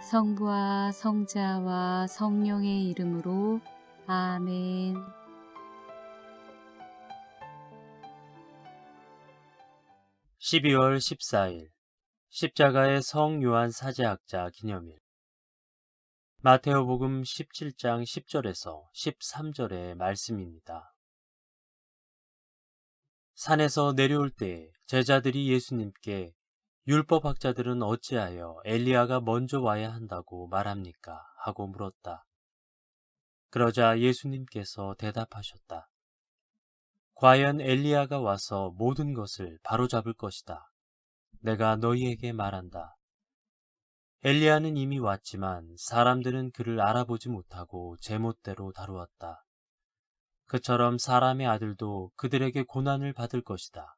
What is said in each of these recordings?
성부와 성자와 성령의 이름으로 아멘. (12월 14일) 십자가의 성 요한 사제학자 기념일 마테오복음 17장 10절에서 13절의 말씀입니다. 산에서 내려올 때 제자들이 예수님께 율법학자들은 어찌하여 엘리야가 먼저 와야 한다고 말합니까? 하고 물었다. 그러자 예수님께서 대답하셨다. 과연 엘리야가 와서 모든 것을 바로잡을 것이다. 내가 너희에게 말한다. 엘리야는 이미 왔지만 사람들은 그를 알아보지 못하고 제멋대로 다루었다. 그처럼 사람의 아들도 그들에게 고난을 받을 것이다.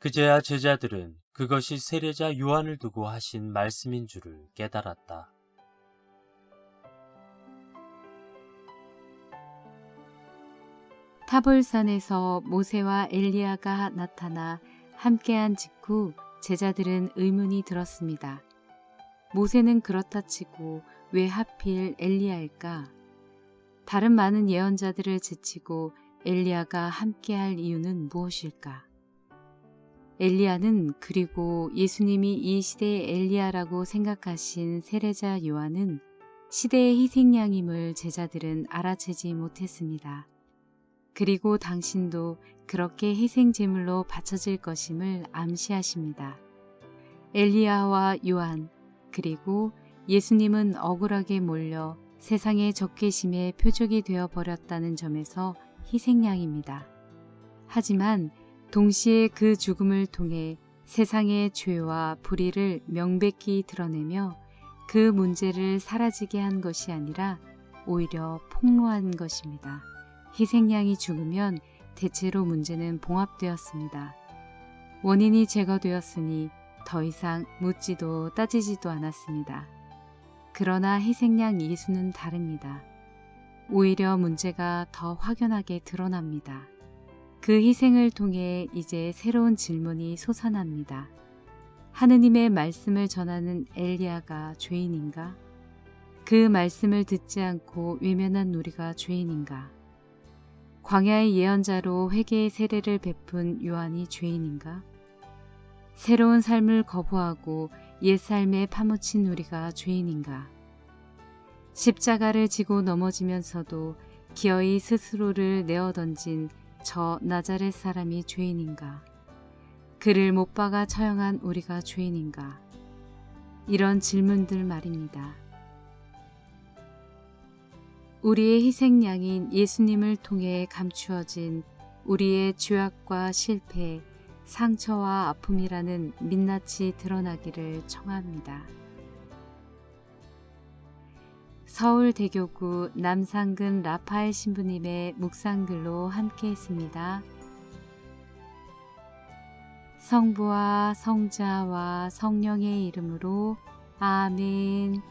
그제야 제자들은 그것이 세례자 요한을 두고 하신 말씀인 줄을 깨달았다. 타볼산에서 모세와 엘리야가 나타나 함께한 직후 제자들은 의문이 들었습니다. 모세는 그렇다 치고 왜 하필 엘리야일까? 다른 많은 예언자들을 제치고 엘리야가 함께할 이유는 무엇일까? 엘리야는 그리고 예수님이 이 시대의 엘리야라고 생각하신 세례자 요한은 시대의 희생양임을 제자들은 알아채지 못했습니다. 그리고 당신도 그렇게 희생 제물로 바쳐질 것임을 암시하십니다. 엘리야와 요한 그리고 예수님은 억울하게 몰려 세상의 적개심의 표적이 되어 버렸다는 점에서 희생양입니다. 하지만 동시에 그 죽음을 통해 세상의 죄와 불의를 명백히 드러내며 그 문제를 사라지게 한 것이 아니라 오히려 폭로한 것입니다. 희생양이 죽으면 대체로 문제는 봉합되었습니다. 원인이 제거되었으니 더 이상 묻지도 따지지도 않았습니다. 그러나 희생양 예수는 다릅니다. 오히려 문제가 더 확연하게 드러납니다. 그 희생을 통해 이제 새로운 질문이 솟아납니다. 하느님의 말씀을 전하는 엘리야가 죄인인가? 그 말씀을 듣지 않고 외면한 우리가 죄인인가? 광야의 예언자로 회개의 세례를 베푼 요한이 죄인인가? 새로운 삶을 거부하고 옛 삶에 파묻힌 우리가 죄인인가? 십자가를 지고 넘어지면서도 기어이 스스로를 내어 던진 저 나자렛 사람이 죄인인가? 그를 못 박아 처형한 우리가 죄인인가? 이런 질문들 말입니다. 우리의 희생양인 예수님을 통해 감추어진 우리의 죄악과 실패, 상처와 아픔이라는 민낯이 드러나기를 청합니다. 서울대교구 남상근 라파엘 신부님의 묵상글로 함께 했습니다. 성부와 성자와 성령의 이름으로 아멘.